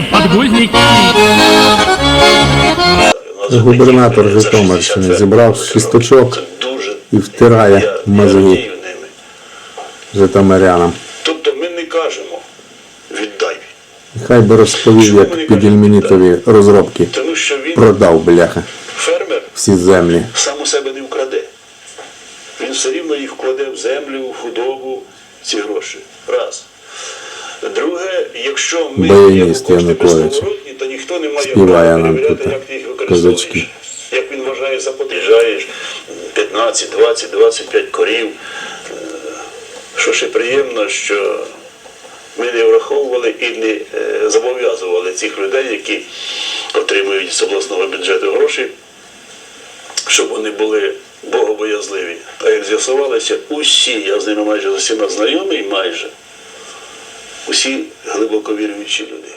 Подгузники. Губернатор Житомирщини зібрав кісточок і втирає мозги житомирянам. Тобто ми не кажемо віддай. Хай би розповів, як під Ільменітові розробки продав бляха. Фермер всі землі. Сам у себе не вкраде. Він все рівно їх вкладе в землю, в худобу, ці гроші. Раз. Друге, якщо ми даємо кошти безповоротні, то ніхто не має права перевіряти, як ти їх використовуєш. Як він вважає за потрібаєш 15, 20, 25 корів. Що ще приємно, що ми не враховували і не е, зобов'язували цих людей, які отримують з обласного бюджету гроші, щоб вони були богобоязливі. А як з'ясувалося, усі, я з ними майже з усіма знайомий, майже, усі глибоко віруючі люди.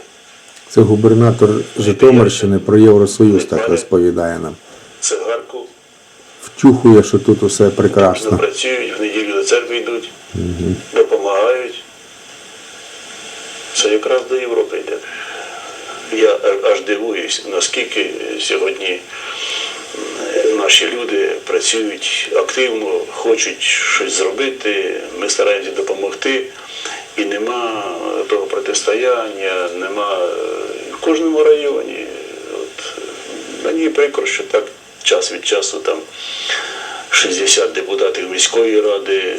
Це губернатор Житомирщини про Євросоюз так розповідає нам. Цигарку Втюхує, що тут усе прекрасно. працюють, в неділю до церкви йдуть, допомагають. Це якраз до Європи йде. Я аж дивуюсь, наскільки сьогодні наші люди працюють активно, хочуть щось зробити, ми стараємося допомогти. І нема того протистояння, нема е, в кожному районі. От, мені прикро, що так час від часу там 60 депутатів міської ради е,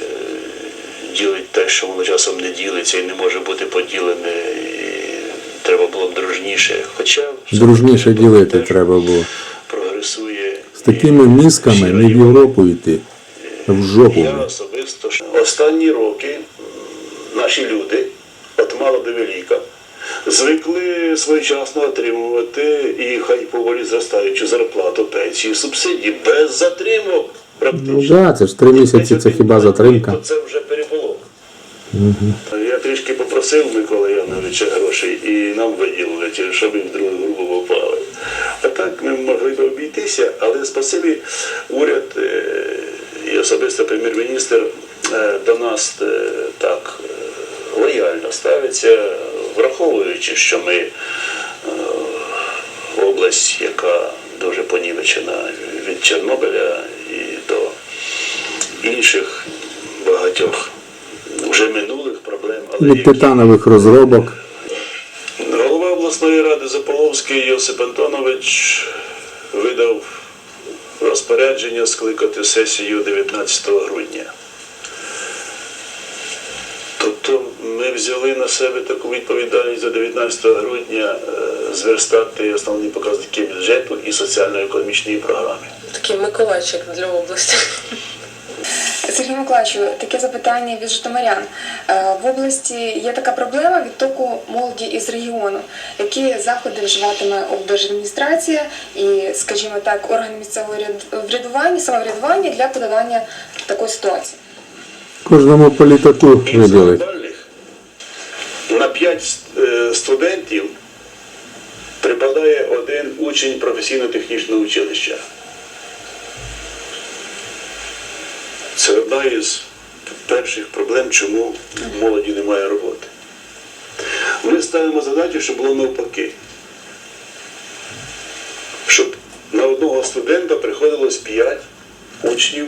ділить те, що воно часом не ділиться і не може бути поділене. І треба було б дружніше. Хоча Дружніше ділити теж треба було. прогресує. З такими мізками не в Європу йти, в жопу. Я особисто останні роки наші люди, від мала до велика, звикли своєчасно отримувати і хай поволі зростаючу зарплату, пенсію, субсидії без затримок. Практично. Ну да, це ж три місяці, це хіба затримка. Це вже переполох. Я трішки попросив Миколи Яновича грошей і нам виділили, щоб ми в другу групу попали. А так ми могли б обійтися, але спасибі уряд е, і особисто прем'єр-міністр е, до нас е, так е, лояльно ставиться, враховуючи, що ми е, область, яка дуже понівечена від Чорнобиля і до інших багатьох вже минулих проблем, але Від які титанових розробок. голова обласної ради Заполовський Йосип Антонович видав розпорядження скликати сесію 19 грудня. Тобто ми взяли на себе таку відповідальність до 19 грудня е, зверстати основні показники бюджету і соціально-економічної програми. Такий Миколайчик для області. Сергій Миколаївичу, таке запитання від житомирян. Е, В області є така проблема відтоку молоді із регіону. Які заходи вживатиме облдержадміністрація і, скажімо так, органи місцевого врядування, самоврядування для подолання такої ситуації? Кожному по літаку виділить. Інтелектуальних на 5 студентів припадає один учень професійно-технічного училища. Це одна із перших проблем, чому в молоді немає роботи. Ми ставимо задачу, щоб було навпаки. Щоб на одного студента приходилось 5 учнів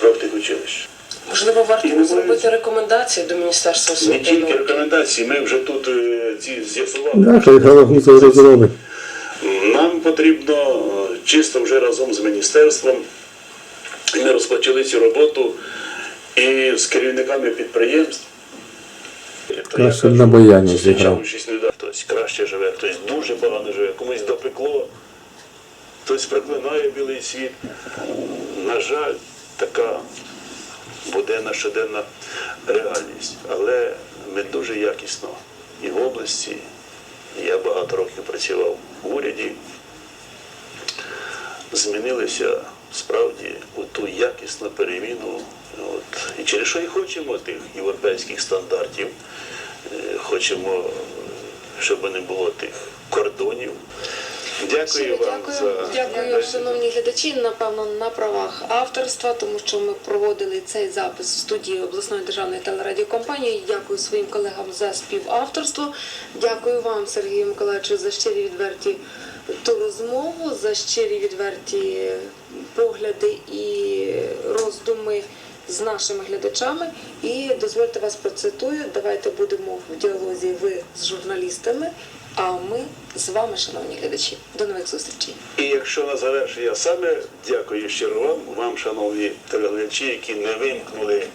профтехучилища. Можливо, варто зробити рекомендації до Міністерства Не тільки рекомендації, ми вже тут е, ці з'ясували. Потрібно е, чисто вже разом з міністерством. і Ми розпочали цю роботу і з керівниками підприємств. Краще б на баяні зіграв. Хтось краще живе, хтось дуже погано живе, комусь допекло, хтось проклинає білий світ. На жаль, така буденна щоденна реальність. Але ми дуже якісно і в області. Я багато років працював в уряді. Змінилися справді у ту якісну переміну. От. І через що і хочемо тих європейських стандартів. Е, Хочемо, щоб не було тих кордонів. Дякую вам дякую. за Дякую, шановні глядачі. Напевно, на правах авторства, тому що ми проводили цей запис в студії обласної державної телерадіокомпанії. Дякую своїм колегам за співавторство. Дякую вам, Сергію Миколаївичу, за щирі відверті ту розмову, за щирі відверті погляди і роздуми з нашими глядачами. І дозвольте вас процитую. Давайте будемо в діалозі ви з журналістами, а ми з вами, шановні глядачі. До нових зустрічей. І якщо на завершення саме дякую щиро вам, вам, шановні телеглядачі, які не вимкнули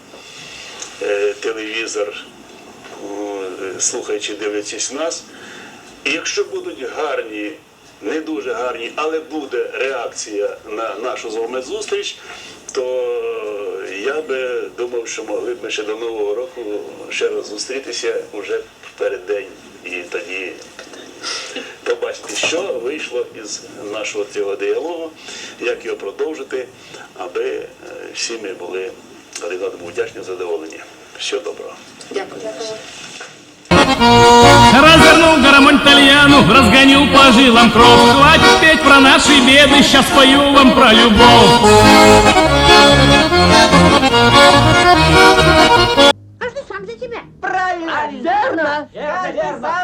е, телевізор, е, слухаючи, дивлячись нас. І якщо будуть гарні, не дуже гарні, але буде реакція на нашу з вами зустріч, то я би думав, що могли б ми ще до Нового року ще раз зустрітися уже в переддень і тоді побачити, що вийшло із нашого цього діалогу, як його продовжити, аби е, всі ми були один одному вдячні задоволені. Всього доброго. Дякую. старому итальяну Разгонил по жилам кровь Хватит петь про наши беды Сейчас пою вам про любовь А что сам за тебя? Правильно! А верно! верно, верно.